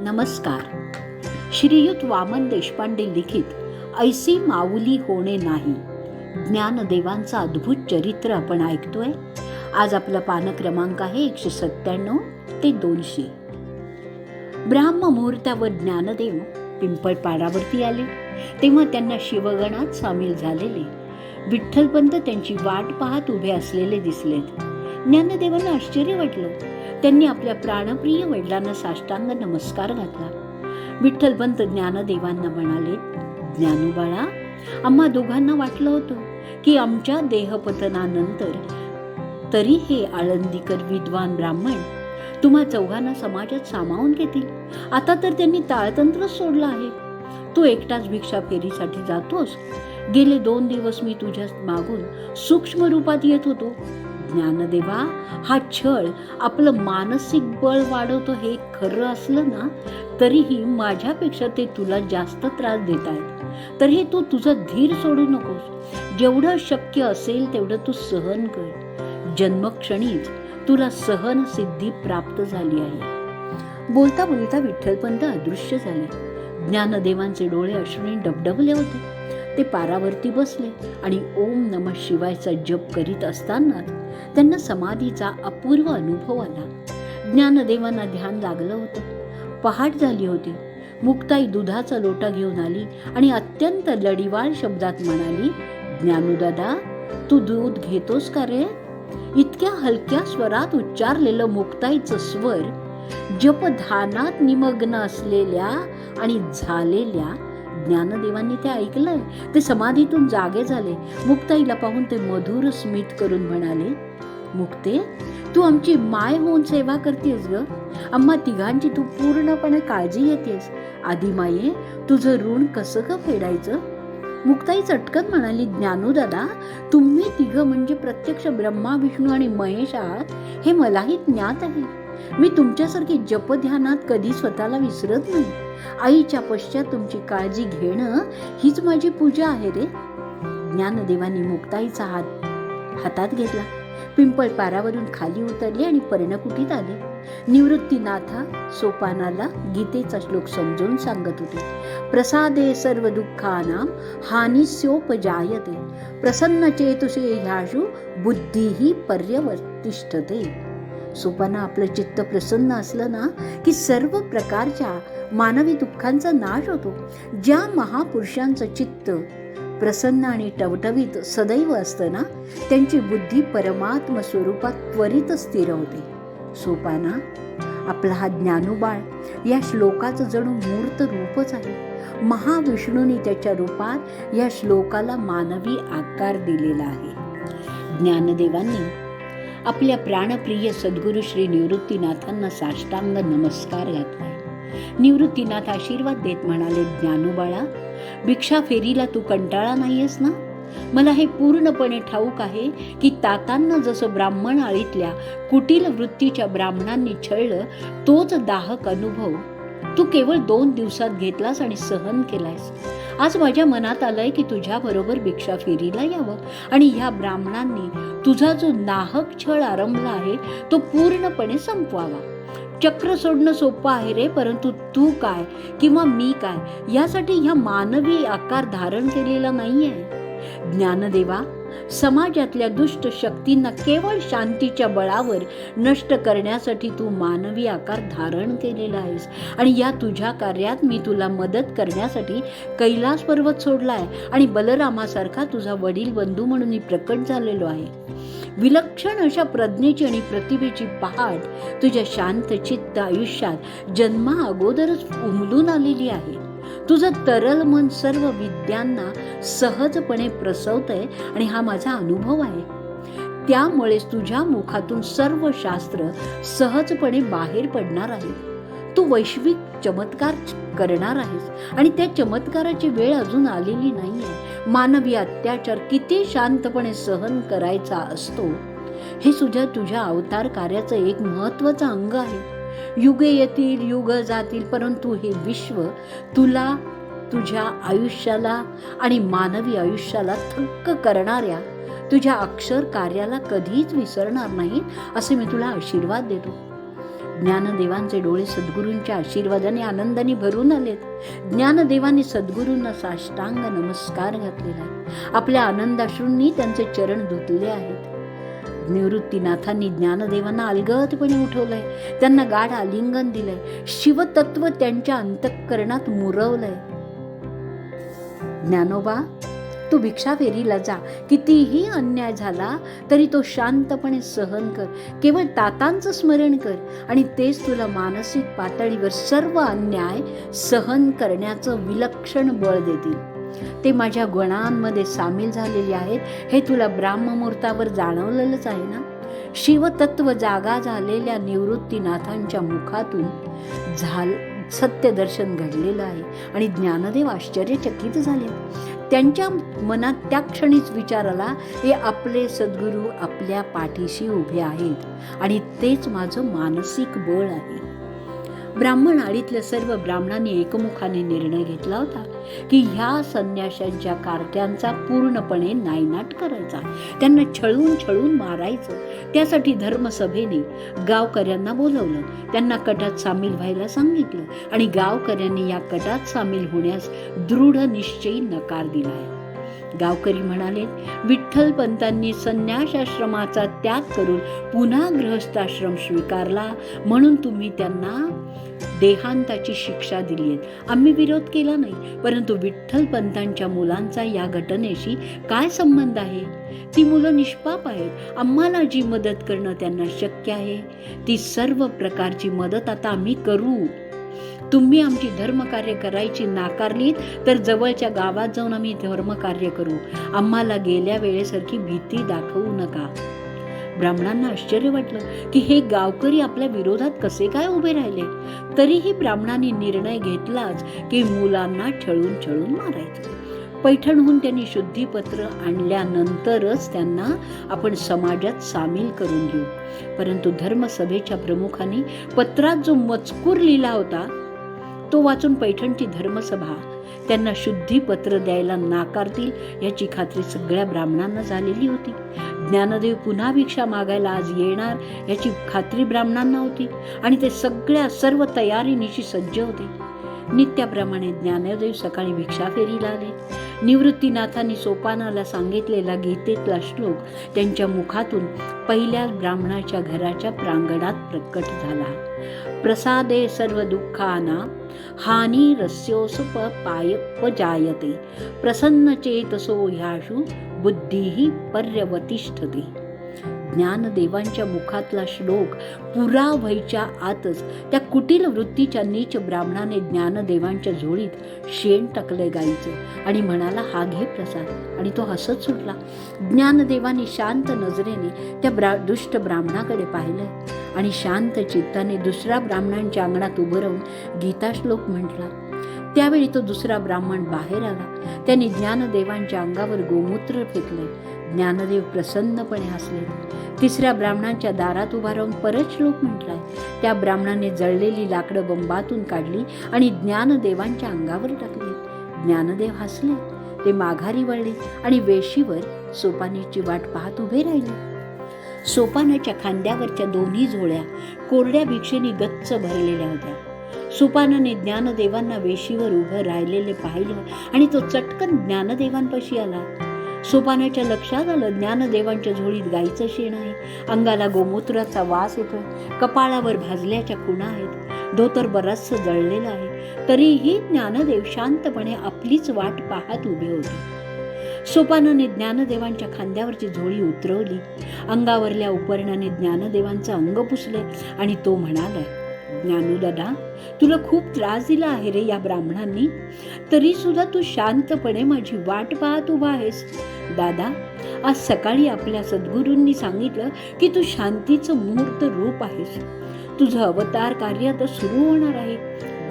नमस्कार. श्रीयुत वामन देशपांडे लिखित ऐसी माऊली होणे नाही. ज्ञानदेवांचं अद्भुत चरित्र आपण ऐकतोय. आज आपला पान क्रमांक आहे एकशे सत्त्याण्णव ते दोनशे. ब्राह्म मुहूर्तावर ज्ञानदेव पिंपळपाडावरती आले. तेव्हा त्यांना शिवगणात सामील झालेले. विठ्ठलपंत त्यांची वाट पाहत उभे असलेले दिसलेत. ज्ञानदेवांना आश्चर्य वाटलं. त्यांनी आपल्या प्राणप्रिय वडिलांना साष्टांग नमस्कार घातला. विठ्ठलपंत ज्ञानदेवांना म्हणाले ज्ञानोबाळा आम्हा दोघांना वाटलं होतं की आमच्या देहपतनानंतर तरी हे आळंदीकर विद्वान ब्राह्मण तुम्हा चौघांना समाजात सामावून घेतील. आता तर त्यांनी ताळतंत्रच सोडलं आहे. तू एकटाच भिक्षा फेरीसाठी जातोस. गेले दोन दिवस मी तुझ्या मागून सूक्ष्म रूपात येत होतो. ज्ञानदेवा हा छळ आपलं मानसिक बळ वाढवतो हे खरं असलं ना तरीही माझ्यापेक्षा ते तुला जास्त त्रास देत आहेत तर हे तू तुझा धीर सोडू नकोस. जेवढं शक्य असेल तेवढं तू सहन कर. जन्मक्षणीच तुला सहन सिद्धी प्राप्त झाली आहे. बोलता बोलता विठ्ठलपंत अदृश्य झाले. ज्ञानदेवांचे डोळे अश्रूने डबडबले होते. ते पारावरती बसले आणि ओम नम शिवायचा जप करीत असताना त्यांना समाधीचा अपूर्व अनुभव आला. ज्ञानदेवांना ध्यान लागलं होतं. पहाट झाली होती. मुक्ताई दुधाचा लोटा घेऊन आली आणि अत्यंत लढीवाळ शब्दात म्हणाली ज्ञानूदादा तू दूध घेतोस का रे? इतक्या हलक्या स्वरात उच्चारलेलं मुक्ताईचं स्वर जपधानात निमग्न असलेल्या आणि झालेल्या ज्ञानदेवांनी ते ऐकलंय. ते समाधीतून जागे झाले. मुक्ताईला पाहून ते मधुर स्मित करून म्हणाले मुक्ते? तू आमची माय होऊन सेवा करतेस ग. आम्हा तिघांची तू पूर्णपणे काळजी घेतेस. आधी माये तुझं ऋण कसं ग फेडायचं? मुक्ताई चटकन म्हणाली ज्ञानूदादा तुम्ही तिघं म्हणजे प्रत्यक्ष ब्रह्मा विष्णू आणि महेश आहात हे मलाही ज्ञात आहे. मी तुमच्यासारखी जपध्यानात कधी स्वतःला विसरत नाही. आईच्या पश्चात तुमची काळजी घेणं हीच माझी पूजा आहे रे. ज्ञानदेवानी मुक्ताईचा हात हातात घेतला. पिंपळ पारावरून खाली उतरले आणि पर्णकुटीत आले. निवृत्तीनाथा सोपानाला गीतेचा श्लोक समजून सांगत होते. प्रसादे सर्व दुःखानां हानिस्योपजायते. प्रसन्न चेतुषे ह्याशु बुद्धीही पर्यवर्तिष्ठते. सोपाना आपलं चित्त प्रसन्न असलं ना की सर्व प्रकारच्या मानवी दुःखांचा नाश होतो. ज्या महापुरुषांचं चित्त प्रसन्न आणि टवटवीत सदैव असताना त्यांची बुद्धी परमात्म स्वरूपात त्वरित स्थिर होते. सोपाना आपला हा ज्ञानोबाळ या श्लोकाचं जणू मूर्त रूपच आहे. महाविष्णूंनी त्याच्या रूपात या श्लोकाला मानवी आकार दिलेला आहे. ज्ञानदेवांनी आपल्या प्राणप्रिय सद्गुरू श्री निवृत्तीनाथांना साष्टांग नमस्कार घातला निवृत्तीनाथ आशीर्वाद देत म्हणाले ज्ञानोबाळा भिक्षा फेरीला तू कंटाळा नाहीयेस ना? मला हे पूर्णपणे ठाऊक आहे की तातांना जसं ब्राह्मण आळीतल्या कुटील वृत्तीच्या ब्राह्मणांनी छळलं तोच दाहक अनुभव तू केवळ दोन दिवसात घेतलास आणि सहन केलायस. आज माझ्या मनात आलंय की तुझ्या बरोबर भिक्षा फेरीला यावं आणि ह्या ब्राह्मणांनी तुझा जो नाहक छळ आरंभला आहे तो पूर्णपणे संपवावा. चक्र सोडणं सोपं आहे रे परंतु तू काय किंवा मी काय? यासाठी ह्या मानवी आकार धारण केलेला नाही आहे ज्ञानदेवा समाजातल्या दुष्ट शक्तींना केवळ शांतीच्या बळावर नष्ट करण्यासाठी तू मानवी आकार धारण केलेला आहेस. आणि या तुझ्या कार्यात मी तुला मदत करण्यासाठी कैलास पर्वत सोडला आहे आणि बलरामासारखा तुझा वडील बंधू म्हणून मी प्रकट झालेलो आहे. विलक्षण अशा प्रज्ञेची आणि प्रतिभेची पहाट तुझ्या शांतचित्त आयुष्यात जन्मा अगोदरच उमलून आलेली आहे. तुझं तरल मन सर्व विद्यांना सहजपणे प्रसवतंय आणि हा माझा अनुभव आहे. त्यामुळेच तुझ्या मुखातून सर्व शास्त्र सहजपणे बाहेर पडणार आहे. तू वैश्विक चमत्कार करणार आहेस आणि त्या चमत्काराची वेळ अजून आलेली नाहीये. मानवी अत्याचार किती शांतपणे सहन करायचा असतो हे सुद्धा तुझ्या अवतार कार्याचं एक महत्वाचं अंग आहे. युगे येतील युग जातील परंतु हे विश्व तुला तुझ्या आयुष्याला आणि मानवी आयुष्याला थक्क करणाऱ्या तुझ्या अक्षर कार्याला कधीच विसरणार नाही असे मी तुला आशीर्वाद देतो. ज्ञानदेवांचे डोळे सद्गुरूंच्या आशीर्वादाने आनंदाने भरून आलेत. ज्ञानदेवाने सद्गुरूंना साष्टांग नमस्कार घातलेला आहे. आपल्या आनंदाश्रूंनी त्यांचे चरण धुतले आहेत. निवृत्तीनाथांनी ज्ञानदेवांना अलगदपणे उठवलंय. त्यांना गाढ आलिंगन दिलंय. शिवतत्व त्यांच्या अंतःकरणात मुरवलंय. ज्ञानोबा तू भिक्षा फेरीला जा. कितीही अन्याय झाला तरी तो शांतपणे सहन कर. केवळ तातांचं स्मरण कर. आणि तेच तुला मानसिक पातळीवर सर्व अन्याय सहन करण्याचं विलक्षण बळ देतील. ते माझ्या गुणांमध्ये सामील झालेले आहेत. हे तुला ब्राह्ममुहूर्तावर जाणवलेलंच आहे ना? शिवतत्व जागा झालेल्या निवृत्तीनाथांच्या मुखातून झाल सत्यदर्शन घडलेलं आहे आणि ज्ञानदेव आश्चर्यचकित झाले. त्यांच्या मनात त्या क्षणीच विचार आला हे आपले सद्गुरू आपल्या पाठीशी उभे आहेत आणि तेच माझं मानसिक बळ आहे. ब्राह्मण आळीतल्या सर्व ब्राह्मणांनी एकमुखाने निर्णय घेतला होता की ह्या संन्याशांच्या कारट्यांचा पूर्णपणे नायनाट करायचा. त्यांना छळून छळून मारायचं. त्यासाठी धर्मसभेने गावकऱ्यांना बोलवलं. त्यांना कटात सामील व्हायला सांगितलं आणि गावकऱ्यांनी या कटात सामील होण्यास दृढ निश्चयी नकार दिला आहे. गावकरी म्हणाले विठ्ठल पंतांनी संन्यासाश्रमाचा त्याग करून पुन्हा गृहस्थाश्रम स्वीकारला म्हणून तुम्ही त्यांना देहांताची शिक्षा दिली आहे. आम्ही विरोध केला नाही परंतु विठ्ठल पंतांच्या मुलांचा या घटनेशी काय संबंध आहे? ती मुलं निष्पाप आहेत. आम्हाला जी मदत करणं त्यांना शक्य आहे ती सर्व प्रकारची मदत आता आम्ही करू. तुम्ही आमची धर्मकार्य करायची नाकारलीत तर जवळच्या गावात जाऊन आम्ही धर्मकार्य करू. आम्हाला गेल्या वेळेसारखी भीती दाखवू नका. ब्राह्मणांना आश्चर्य वाटलं की हे गावकरी आपल्या विरोधात कसे काय उभे राहिले? तरीही ब्राह्मणांनी निर्णय घेतलाच की मुलांना छळून छळून मारायचं. पैठणहून त्यांनी शुद्धीपत्र आणल्यानंतरच त्यांना आपण समाजात सामील करून घेऊ. परंतु धर्मसभेच्या प्रमुखांनी पत्रात जो मजकूर लिहिला होता तो वाचून पैठणची धर्मसभा त्यांना शुद्धीपत्र द्यायला नाकारतील याची खात्री सगळ्या ब्राह्मणांना झालेली होती. ज्ञानदेव पुन्हा भिक्षा मागायला आज येणार याची खात्री ब्राह्मणांना होती आणि ते सगळ्या सर्व तयारीनिशी सज्ज होते. नित्याप्रमाणे ज्ञानदेव सकाळी भिक्षा फेरीला आले. निवृत्तीनाथांनी सोपानाला सांगितलेला गीतेतला श्लोक त्यांच्या मुखातून पहिल्या ब्राह्मणाच्या घराच्या प्रांगणात प्रकट झाला. प्रसादे सर्व दुःखाना हानी रस्योसुप पाय प्रसन्न चेतसो ह्याशु बुद्धिः पर्यवतिष्ठते। ज्ञानदेवांच्या मुखातला श्लोक पुरा व्हायच्या आतच त्या कुटील वृत्तीच्या नीच ब्राह्मणाने ज्ञानदेवांच्या झोळीत शेण टाकले गाईचं. आणि म्हणाला हा घे प्रसाद. आणि तो हसत सुटला. ज्ञानदेवाने शांत नजरेने त्या ब्रा दुष्ट ब्राह्मणाकडे पाहिलं. आणि शांत चित्ताने दुसऱ्या ब्राह्मणांच्या अंगणात उभं राहून गीताश्लोक म्हटला. त्यावेळी तो दुसरा ब्राह्मण बाहेर आला. त्याने ज्ञानदेवांच्या अंगावर गोमूत्र फेकले ज्ञानदेव प्रसन्नपणे हसले. तिसऱ्या ब्राह्मणांच्या दारात उभा राहून परत श्लोक म्हटलाय. त्या ब्राह्मणाने जळलेली लाकडं बंबातून काढली आणि ज्ञानदेवांच्या अंगावर टाकली. ज्ञानदेव हसले. ते माघारी वळले आणि वेशीवर सोपानीची वाट पाहत उभे राहिले. सोपानाच्या खांद्यावरच्या दोन्ही झोळ्या कोरड्या भिक्षेनी गच्च भरलेल्या होत्या. सोपानाने ज्ञानदेवांना वेशीवर उभं राहिलेले पाहिलं आणि तो चटकन ज्ञानदेवांपाशी आला. सोपानाच्या लक्षात आलं ज्ञानदेवांच्या झोळीत गाईचं शेण आहे. अंगाला गोमूत्राचा वास येतोय कपाळावर भाजल्याच्या खुणा आहेत. धोतर बरचसं जळलेलं आहे. तरीही ज्ञानदेव शांतपणे आपलीच वाट पाहत उभे होते. सोपानाने ज्ञानदेवांच्या खांद्यावरची झोळी उतरवली. अंगावरल्या उपरणाने ज्ञानदेवांचं अंग पुसले आणि तो म्हणाला ज्ञानूदादा तुला खूप त्रास दिला आहे रे या ब्राह्मणांनी. तरी सुद्धा तू शांतपणे माझी वाट पाहत उभा आहेस. दादा आज सकाळी आपल्या सद्गुरूंनी सांगितलं की तू शांतीचं मुहूर्त रूप आहेस. तुझं अवतार कार्य आता सुरू होणार आहे.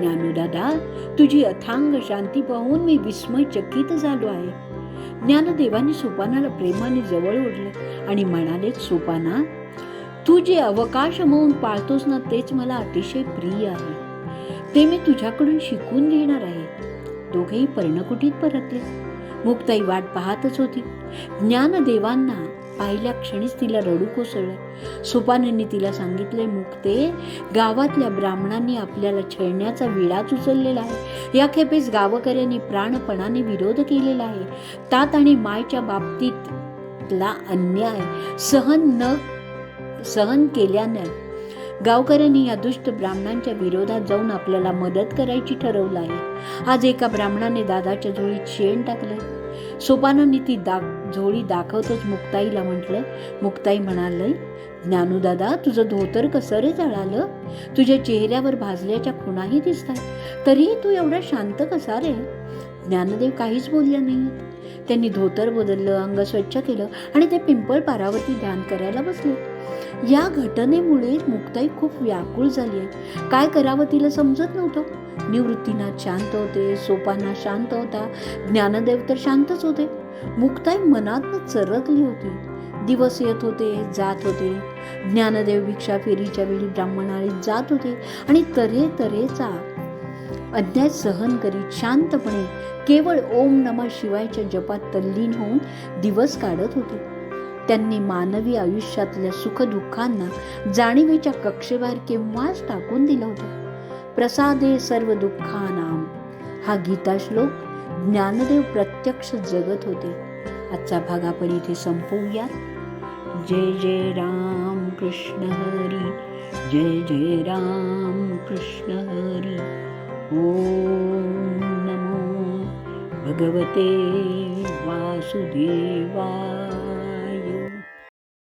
ज्ञानूदादा तुझी अथांग शांती पाहून मी विस्मयचकित झालो आहे. ज्ञानदेवाने सोपानाला प्रेमाने जवळ ओढलं आणि म्हणाले सोपाना तू जे अवकाश म्हणून पाळतोस ना तेच मला अतिशय प्रिय आहे. ते मी तुझ्याकडून शिकून घेणार आहे. दोघेही पर्णकुटीत परतले. मुक्ताई वाट पाहतच होती. ज्ञानदेवांना पाहिल्या क्षणीच तिला रडू कोसळलं. सोपानांनी तिला सांगितले मुक्ते गावातल्या ब्राह्मणांनी आपल्याला छळण्याचा विडाच उचललेला आहे. या खेपेस गावकऱ्यांनी प्राणपणाने विरोध केलेला आहे. तात आणि मायच्या बाबतीतला अन्याय सहन न सहन केल्याने गावकऱ्यांनी या दुष्ट ब्राह्मणांच्या विरोधात जाऊन आपल्याला मदत करायची ठरवलं आहे. आज एका ब्राह्मणाने दादाच्या झोळीत शेण टाकलं. सोपानांनी ती दा झोळी दाखवतच मुक्ताईला म्हटलं मुक्ताई म्हणालय ज्ञानूदादा तुझं धोतर कसं रे जळालं? तुझ्या चेहऱ्यावर भाजल्याच्या खुणाही दिसतात. तरीही तू एवढा शांत कसा रे? ज्ञानदेव काहीच बोलले नाहीत. त्यांनी धोतर बदललं अंग स्वच्छ केलं आणि ते पिंपळ पारावरती ध्यान करायला बसले. या घटनेमुळे मुक्ताई खूप व्याकुळ झाली आहे. काय करावं तिला समजत नव्हतं. निवृत्तीनाथ शांत होते सोपाना शांत होता ज्ञानदेव तर शांतच होते. मुक्ताई मनातनं चरकली होती. दिवस येत होते जात होते. ज्ञानदेव भिक्षा फेरीच्या वेळी ब्राह्मणाळीत जात होते आणि तऱ्हे तऱ्हेचा अध्याय सहन करीत शांतपणे केवळ ओम नमः शिवायच्या जपात तल्लीन होऊन दिवस काढत होते. त्यांनी मानवी आयुष्यातल्या सुखदुःखांना जाणीवेच्या कक्षेबाहेर केव्हाच टाकून दिलं होतं. प्रसादे सर्व दुःखानाम. हा गीता श्लोक ज्ञानदेव प्रत्यक्ष जगत होते. आजचा भाग आपण इथे संपवूयात. जय जय राम कृष्ण हरी. जय जय राम कृष्ण हरी. ओम नमो भगवते वासुदेवा